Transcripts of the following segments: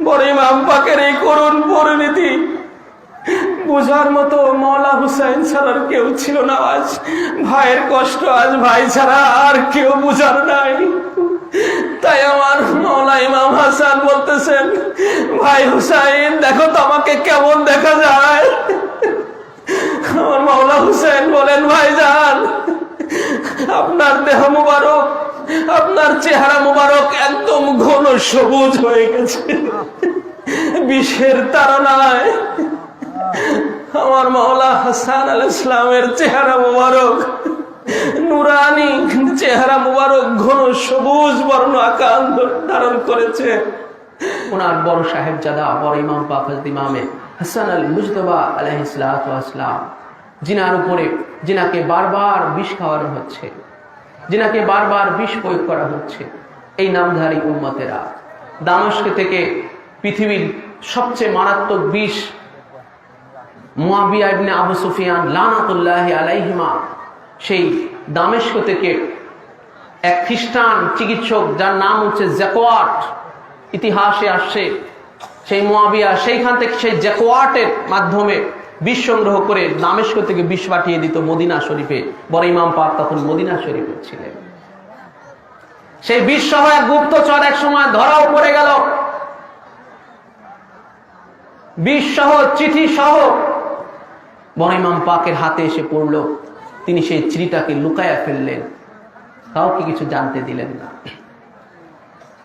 বড় ইমাম পাকের এই করুণ পরিণতি। বোঝার মতো মৌলা হুসাইন ছাড়ার কেউ ছিল না আজ। ভাইয়ের কষ্ট আজ ভাই ছাড়া আর কেউ বুঝার নাই। তাই আমার মৌলা ইমাম হাসান বলতেছেন, ভাই হুসাইন, দেখো তো আমাকে কেমন দেখা যায়। আমার মৌলা হুসেন বলেন, ভাইজান, আপনার দেহ মুবারক আপনার চেহারা মুবারক একদম ঘন সবুজ হয়ে গেছে। বিষের তারনায় আমার মাওলা হাসান আল ইসলামের চেহারা মুবারক, নুরানি চেহারা মুবারক ঘন সবুজ বর্ণ আকান ধারণ করেছে। ওনার বড় সাহেব জাদা বড় ইমাম পাফাজ ইমামে হাসান আল মুজতবা আলহিসাম জিনার উপরে, জিনাকে বারবার বিষ খাওয়ানো হচ্ছে। জিনাকে বারবার বিষ প্রয়োগ করা হচ্ছে। এই নামধারী উম্মতেরা। দামস্ক থেকে পৃথিবীর সবচেয়ে মারাত্মক বিষ মুয়াবিয়া আবু সুফিয়ান লানাতুল্লাহ আলাইহিমা। সেই দামেস্ক থেকে এক খ্রিস্টান চিকিৎসক যার নাম হচ্ছে জ্যাকোয়াট। ইতিহাসে আসছে সেই মুয়াবিয়া, সেইখান থেকে সেই জ্যাকোয়াটের মাধ্যমে বিষ সংগ্রহ করে দামেস্ক থেকে বিষ পাঠিয়ে দিত মদিনা শরীফে। বড় ইমাম পাক তখন মদিনা শরীফে ছিলেন। সেই বিষ সহ এক গুপ্তচর এক সময় ধরাও পড়ে গেল। বিষ সহ, চিঠি সহ বড় ইমাম পাকের হাতে এসে পড়ল। তিনি সেই চিঠিটাকে লুকায়া ফেললেন। তাও কাউকে কিছু জানতে দিলেন না।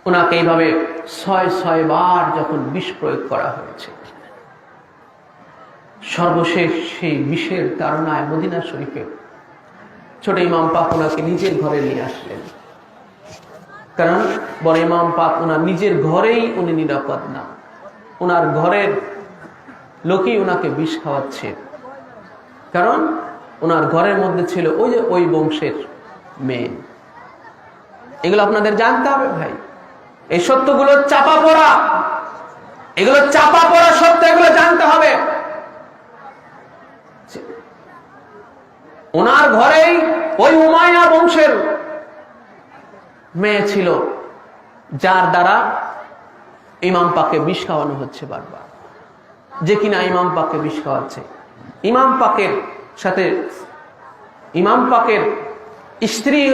ওনাকে এইভাবে ছয় ছয় বার যখন বিষ প্রয়োগ করা হয়েছে। সর্বশেষ সেই বিষের তারণায় মদিনা শরীফে ছোট ইমাম পাক ওনাকে নিজের ঘরে নিয়ে আসলেন। কারণ বড় ইমাম পাক ওনার নিজের ঘরেই উনি নিরাপদ না। ওনার ঘরের লোকই ওনাকে বিষ খাওয়াচ্ছে। কারণ ওনার ঘরের মধ্যে ছিল ওই যে ওই বংশের মেয়ে। এগুলো আপনাদের জানতে হবে ভাই। এই সত্যগুলো চাপা পড়া। এগুলো চাপা পড়া সত্য, এগুলো জানতে হবে। ওনার ঘরেই ওই উমায়া বংশের মেয়ে ছিল, যার দ্বারা ইমাম পাকে বিষ খাওয়ানো হচ্ছে বারবার। যে কিনা ইমাম পাককে বিষ খাওয়াচ্ছে। ইমাম পাকের সাথে ইমাম পাকের স্ত্রী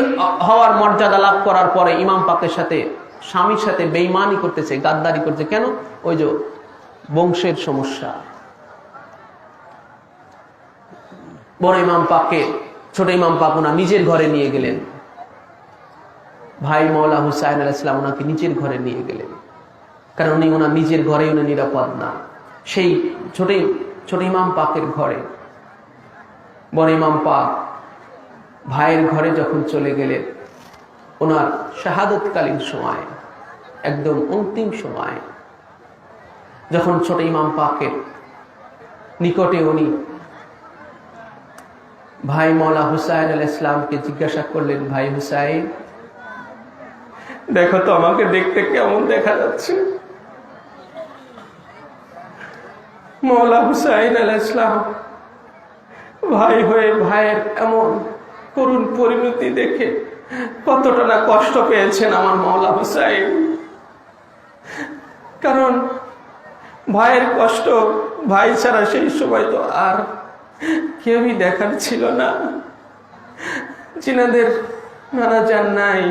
হওয়ার মর্যাদা লাভ করার পরে ইমাম পাকের সাথে স্বামীর সাথে বেইমানি করতেছে, গাদ্দারি করছে কেন? ওই যে বংশের সমস্যা। বড় ইমাম পাককে, ছোট ইমাম পাক ওনা নিজের ঘরে নিয়ে গেলেন। ভাই মৌলা হুসাইন আল ওনাকে নিজের ঘরে নিয়ে গেলেন। কারণ উনি ওনার নিজের ঘরে উনি নিরাপদ না। সেই ছোট ছোট ইমাম পাকের ঘরে, বড় ইমাম পাক ভাইয়ের ঘরে যখন চলে গেলেন, ওনার শাহাদতকালীন সময়, একদম অন্তিম সময়, যখন ছোট ইমাম পাকের নিকটে উনি ভাই মৌলা হুসাইন আল ইসলামকে জিজ্ঞাসা করলেন, ভাই হুসাইন, দেখো তো আমাকে দেখতে কেমন দেখা যাচ্ছে। মৌলা হুসাইন আল ইসলাম ভাই হয়ে ভাইয়ের এমন করুণ পরিণতি দেখে কতটা না কষ্ট পেয়েছেন আমার মৌলা হুসাইন। কারণ ভাইয়ের কষ্ট ভাই ছাড়া সেই সময় তো আর কেউই দেখার ছিল না। জিনাদের নানা যান নাই।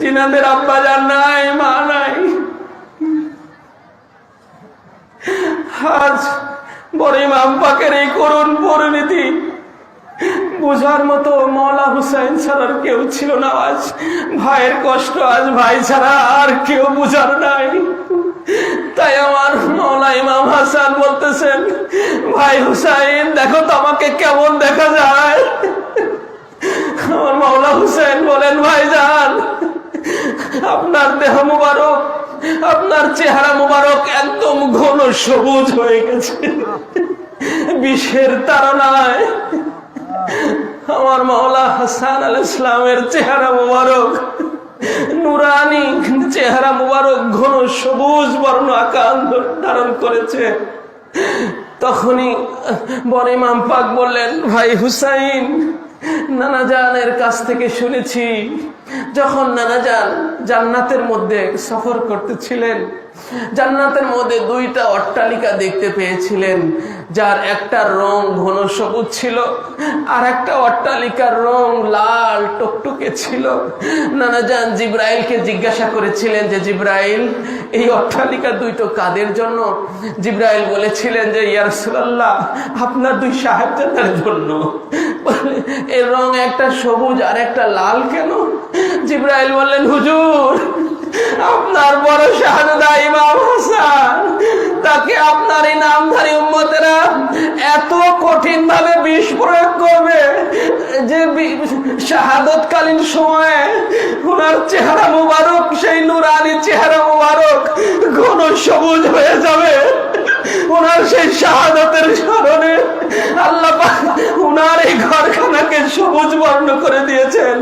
জিনাদের আব্বা যান নাই, মা নাই। আজ এই করুণ বুঝার মতো মৌলা হুসাইন ছাড়ার কেউ ছিল না আজ। ভাইয়ের কষ্ট আজ ভাই ছাড়া আর কেউ বুঝার নাই। তাই আমার মৌলা ইমাম হাসান বলতেছেন, ভাই হুসাইন, দেখো তো আমাকে কেমন দেখা যায়। আমার মৌলা হুসেন বলেন ভাইজান আপনার দেহ মুবারক, আপনার চেহারা মুবারক একদম ঘন সবুজ হয়ে গেছে। বিষের তারনায় আমার মাওলা হাসান আল ইসলামের চেহারা মুবারক নুরানি চেহারা মুবারক, ঘন সবুজ বর্ণ ধারণ করেছে। তখনই বনে ইমাম পাক বললেন, ভাই হুসাইন, নানাজানের কাছ থেকে শুনেছি, যখন নানাজান জান্নাতের মধ্যে সফর করতেছিলেন জান্নাতের মধ্যে দুইটা অট্টালিকা দেখতে পেয়েছিলেন, যার একটা রং ঘন সবুজ ছিল, আর একটা অট্টালিকার রং লাল টকটকে ছিল। নানা যান জিব্রাইলকে জিজ্ঞাসা করেছিলেন যে, জিব্রাইল, এই অট্টালিকা দুইটো কাদের জন্য? জিব্রাইল বলেছিলেন যে ইয়ারসুল্লাহ আপনার দুই সাহেবজাদার জন্য। এর রং একটা সবুজ আর একটা লাল কেন? জিব্রাইল বললেন, হুজুর, আপনার বড় হাসান তাকে আপনার এই নামধারী উম্মতেরা এত কঠিন ভাবে বিষ প্রয়োগ করবে যে শাহাদতকালীন সময়ে ওনার চেহারা মুবারক, সেই নুরানি চেহারা মুবারক ঘন সবুজ হয়ে যাবে। ওনার সেই শাহাদতের স্মরণে আল্লাহ ওনার এই ঘরখানাকে সবুজ বর্ণ করে দিয়েছেন।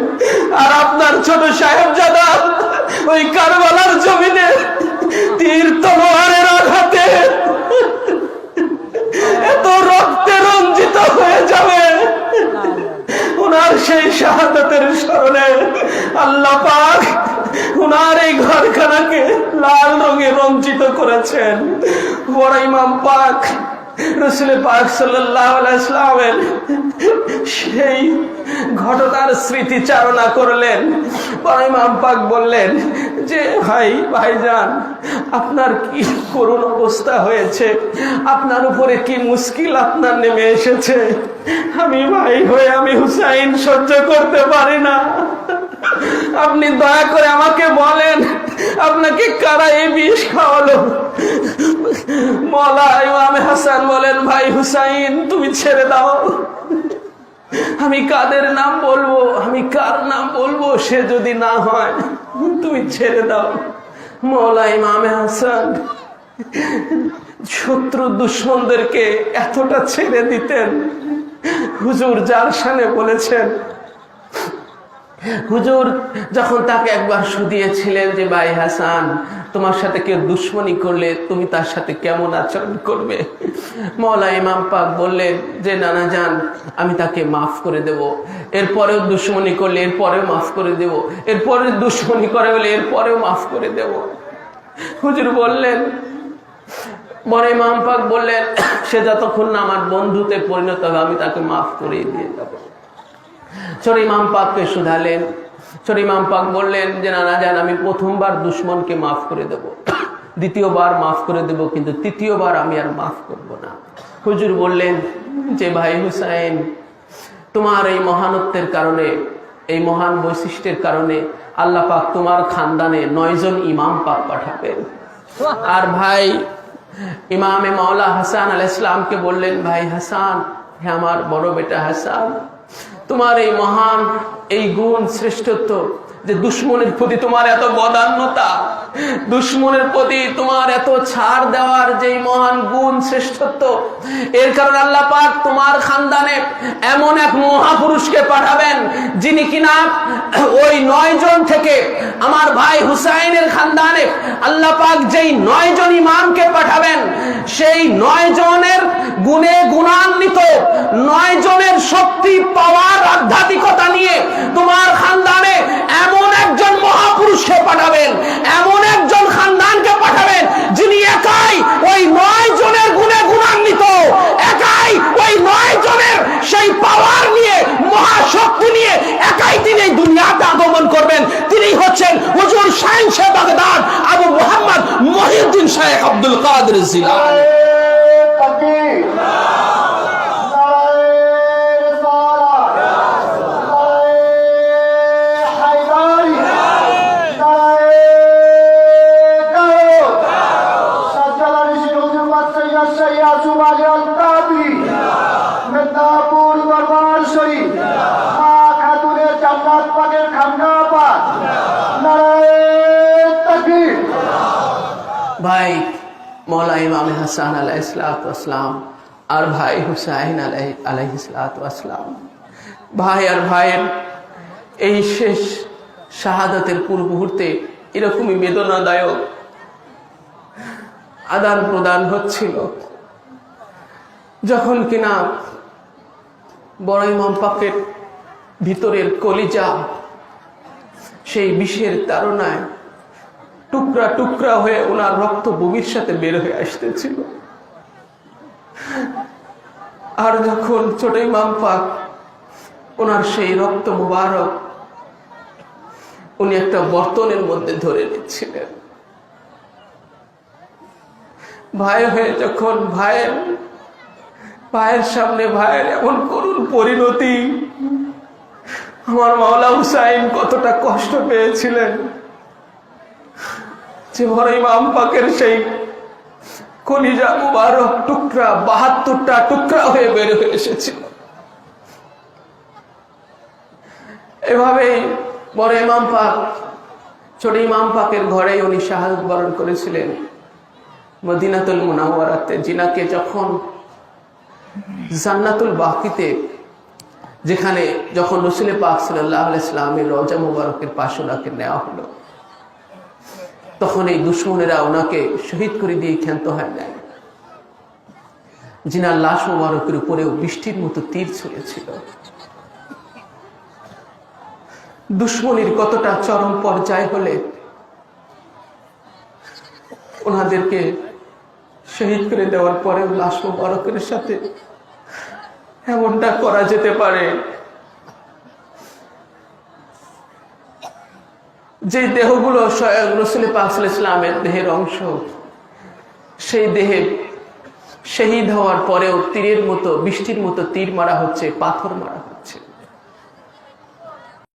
আর আপনার ছোট সাহেবজাদা ওই কারবালার জমিনে তীর তলোয়ারের আঘাতে এত রক্তে হয়ে যাবে। ওনার সেই শাহাদাতের স্মরণে আল্লাহ পাক ওনার এই ঘরখানাকে লাল রঙে রঞ্জিত করেছেন। বড় ইমাম পাক রসুল পাক সাল্লাহ ইসলামের সেই ঘটনার স্মৃতিচারণা করলেন। ইমাম পাক বললেন যে, ভাই, ভাইজান, আপনার কি করুণ অবস্থা হয়েছে? আপনার উপরে কি মুশকিল আপনার নেমে এসেছে? আমি ভাই হয়ে আমি হুসাইন সহ্য করতে পারি না। আপনি দয়া করে আমাকে বলেন আপনাকে কারা এই বিষ খাওয়ালো? মলা ইমাম হাসান বলেন, ভাই হুসাইন, তুমি ছেড়ে দাও। আমি কাদের নাম বলব? আমি কার নাম বলব? সে যদি না হয়, তুমি ছেড়ে দাও। মৌলা ইমামে হাসান, শত্রু দুশ্মনদেরকে এতটা ছেড়ে দিতেন। হুজুর যার সামনে বলেছেন হুজুর, যখন তাকে একবার শুধিয়েছিলেন যে, ভাই হাসান, তোমার সাথে কেউ দুশ্মনী করলে তুমি তার সাথে কেমন আচরণ করবে? মৌলা ইমাম পাক বললেন যে, নানা যান আমি তাকে মাফ করে দেব। এরপরেও দুশ্মনী করলে এরপরেও মাফ করে দেব। এরপরে দুশ্মনী করে বলে এরপরেও মাফ করে দেব। হুজুর বললেন বড় ইমাম পাক বললেন, সে যতক্ষণ না আমার বন্ধুতে পরিণত হবে, আমি তাকে মাফ করে দিয়ে যাব। ছোট ইমাম পাককে শুধালেন। ছোট ইমাম পাক বললেন যে নানা যান আমি প্রথমবার দুশ্মনকে মাফ করে দেব। দ্বিতীয়বার মাফ করে দেব, কিন্তু তৃতীয়বার আমি আর মাফ করব না। হুজুর বললেন যে, ভাই হুসাইন, তোমার এই মহানত্বের কারণে, এই মহান বৈশিষ্ট্যের কারণে আল্লাহ পাক তোমার খানদানে নয়জন ইমাম পাক পাঠাবেন। আর ভাই ইমামে মাওলা হাসান আল ইসলামকে বললেন, ভাই হাসান, হে আমার বড় বেটা হাসান তোমার এই মহান এই গুণ শ্রেষ্ঠত্ব যে দুশ্মনের প্রতি তোমার এত বদান্যতা দুশ্মনের প্রতি তোমার এত ছাড় দেওয়ার যে মহান গুণ শ্রেষ্ঠত্ব, এর আল্লাহ পাক তোমার খানদানে এমন এক মহাপুরুষকে পাঠাবেন, যিনি কিনা ওই নয় জন থেকে আমার ভাই হুসাইনের খানদানে আল্লাহ পাক যেই নয় জন ইমামকে পাঠাবেন, সেই নয় জনের গুণে গুণান্বিত, নয় জনের শক্তি পাওয়ার আধ্যাত্মিকতা নিয়ে তোমার খানদানে এমন একজন মহাপুরুষকে পাঠাবেন, এমন একজন খানদানকে পাঠাবেন যিনি একাই ওই নয় জনের গুণে গুণান্বিত, একাই ওই নয় জনের সেই পাওয়ার নিয়ে, মহাশক্তি নিয়ে একাই তিনি এই দুনিয়াতে আগমন করবেন। তিনি হচ্ছেন হুজুর Sheikh Baghdad, Abu Mohammad Mohiuddin সাহেব আব্দুল কাদের জিলানী। ভাই মৌলা ইমাম হাসান আলাহ আর ভাই হুসাইন আলাই আলাহ ইসলাতাম ভাই আর ভাইয়ের এই শেষ শাহাদাতের পূর্ব মুহূর্তে এরকমই বেদনাদায়ক আদান প্রদান হচ্ছিল। যখন কিনা বড় ইমাম পাকের ভিতরের কলিজা সেই বিষের তাড়নায় টুকরা টুকরা হয়ে ওনার রক্ত বুমির সাথে বের হয়ে আসতেছিল। আর যখন ছোট ইমাম পাক ওনার সেই রক্ত মুবারক উনি একটা বর্তনের মধ্যে ধরে নিচ্ছিলেন। ভাই হয়ে যখন ভাইয়ের ভাইয়ের সামনে ভাইয়ের এমন করুণ পরিণতি, আমার মাওলা হুসাইন কতটা কষ্ট পেয়েছিলেন। বড় ইমাম পাকের সেই কলিজা মুবারক টুকরা, বাহাত্তরটা টুকরা হয়ে বের হয়ে এসেছিল। এভাবেই বড় ইমাম পাক, ছোট ইমাম পাকের ঘরে উনি শাহাদত বরণ করেছিলেন মদিনাতুল মুনাওয়ারাতে। জিনাকে যখন জান্নাতুল বাকিতে, যেখানে যখন রসুল পাক সাল্লাহ ইসলামের রজা মুবারকের পাশে ওনাকে নেওয়া হলো তখন এই দুশ্মনেরা ওনাকে শহীদ করে দিয়ে ক্ষান্ত হয় নাই জিনার লাশ মুবারকের উপরেও বৃষ্টির মতো তীর ছুঁড়েছিল দুশ্মনির কতটা চরম পর্যায় হলে ওনাদেরকে শহীদ করে দেওয়ার পরেও লাশ মুবারকের সাথে এমনটা করা যেতে পারে যে দেহগুলো ইসলামের দেহের অংশ, সেই দেহে শহীদ হওয়ার পরেও তীরের মতো, বৃষ্টির মতো তীর মারা হচ্ছে, পাথর মারা